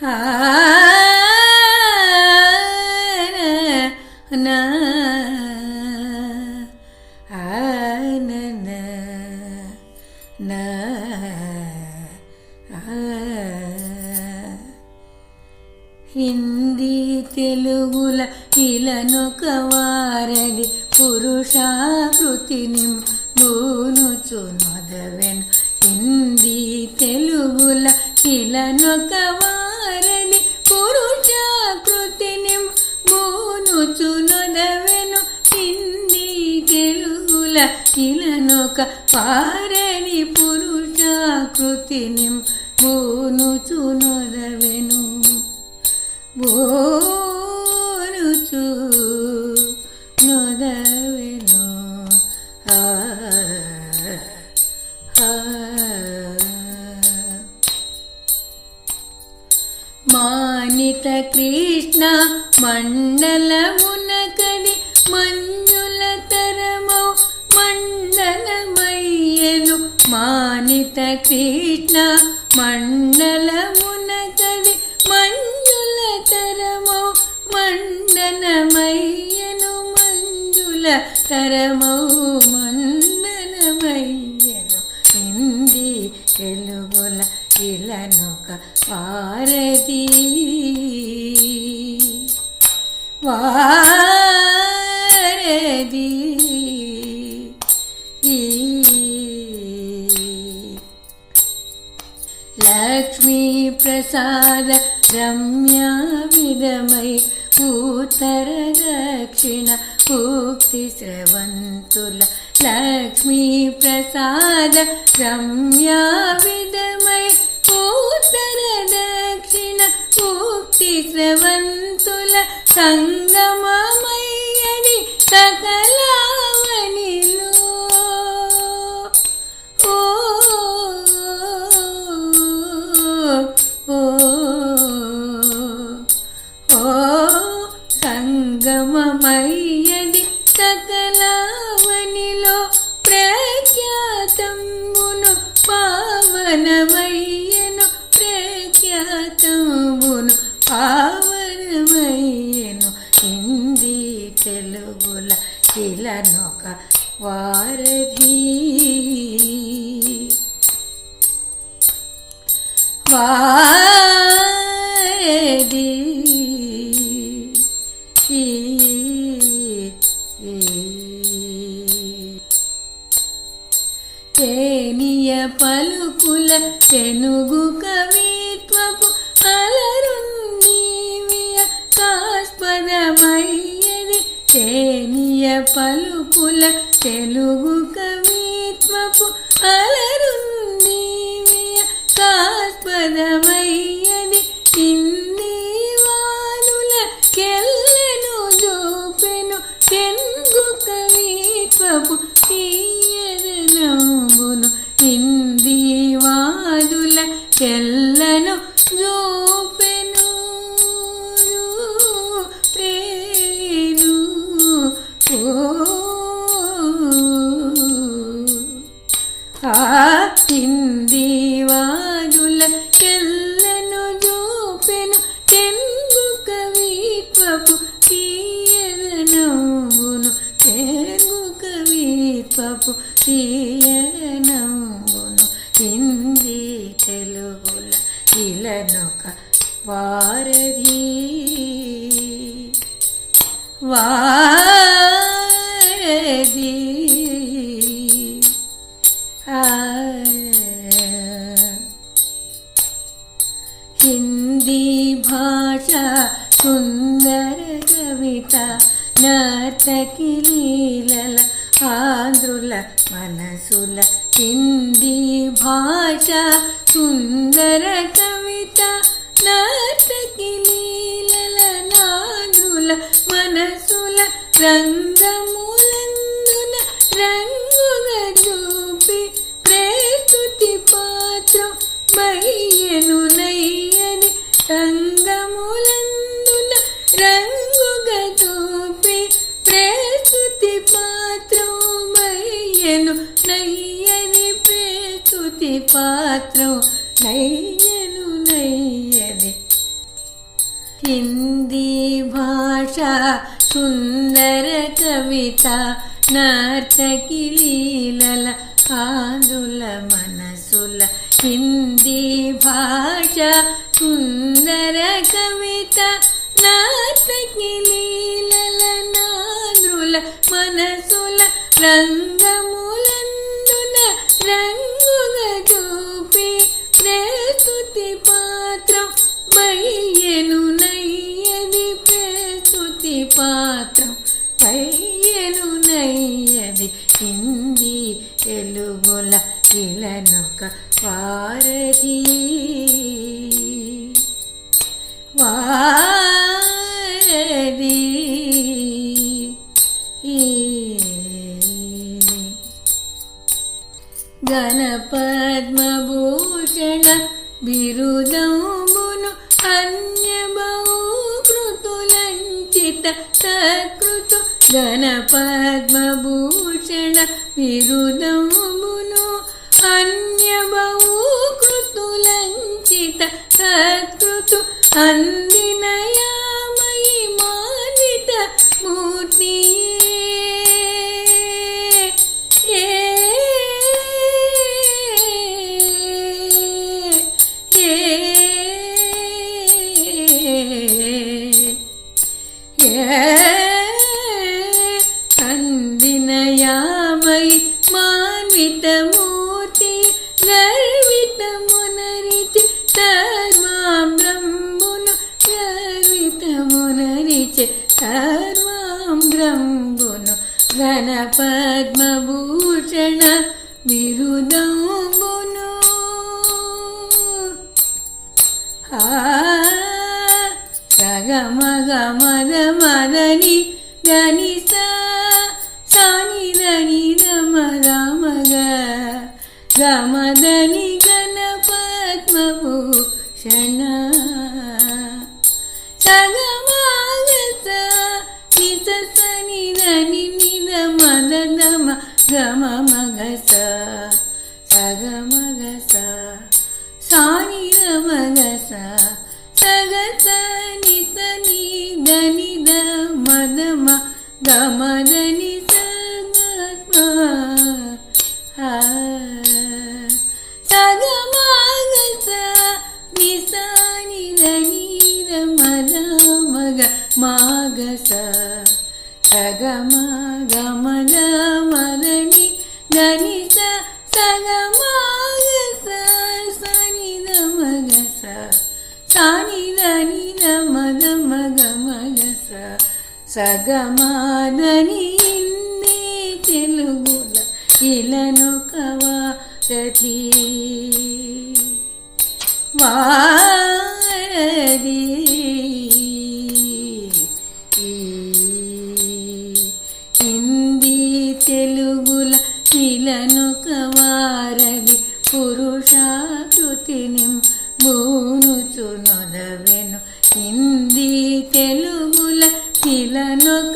నా నా నా హిందీ తెలుగుల ఇలనొక వారడి పురుషాకృతిని బూనుచు నొదవెను హిందీ తెలుగుల ఇలనొక వారడి పురుషాకృతిని మూనుచునదవెను నొదవెను తెలుగుల ఇలనొక పారని పురుషాకృతిని మూ అమిత కృష్ణ మండలమునకడి మంజుల తరమౌ మండనమయ్యను మంజుల తరమౌ మండనమయ్యను హిందీ తెలుగుల ఇలనొక వారది లక్ష్మీ ప్రసాద రమ్యా విధమై ఉత్తర దక్షిణ ఉక్తి స్రవంతుల లక్ష్మీ ప్రసాద రమ్యా విధమై ఇలనొక వారధి వారధి ఈ, ఈ. తేనియ పలుకుల తెనుగు చేనియ పలుకుల తెలుగు కవిత్వపు అలరుంది కాస్పదమయ్యది ఇన్ని వానుల కెల్లను జోపెను తెంగు కవిత్వపు ఇలనొక వారధి వారధి ఆ హిందీ భాష సుందర కవిత నర్తకి లీలల ఆంధ్రుల మనసుల హిందీ భాష సుందర కవిత మనసుల రంగములందున రంగుగా చూపి ప్రస్తుతి పాత్రం మయ్యను నయ్యని రంగములందున రంగుగా చూపి ప్రస్తుతి పాత్రం మయ్యను నయ్యని ప్రస్తుతి పాత్రం నయ్య హిందీ భాష సుందర కవిత నర్తకి లీలల కాదుల మనసుల హిందీ భాష సుందర కవిత నర్తకి లీలల నాద్రుల మనసుల రంగు నయ్యది ఎలుగుల ఇలనొక వారధి. వారధి. గణపద్మభూషణ బిరుదంబును అన్య బహుకృతులంచిత సత్కృతు గణపద్మభూషణ బిరుదంబును అన్య బహుకృతులంచిత సత్కృతు అన్ సగమగ మద మదని గణిత సాని దని రమ రమగ గమదని గణపద్మభూషణ సగమాగత నిత సని దని నిద మద దమ గమ మగ స సగమగ స సాని రమగ స సగత నిత ని దని ద మదమ గమదని సగత్మ సగమాగత నిసాని దని ద మద మగ మాగస సగమ సగమాదని హిందీ తెలుగుల ఇలను కవారతి వారది హిందీ తెలుగుల ఇలను కవారది పురుషాకృతిని బూనుచునొదవెను హిందీ తెలుగు ఇలనొక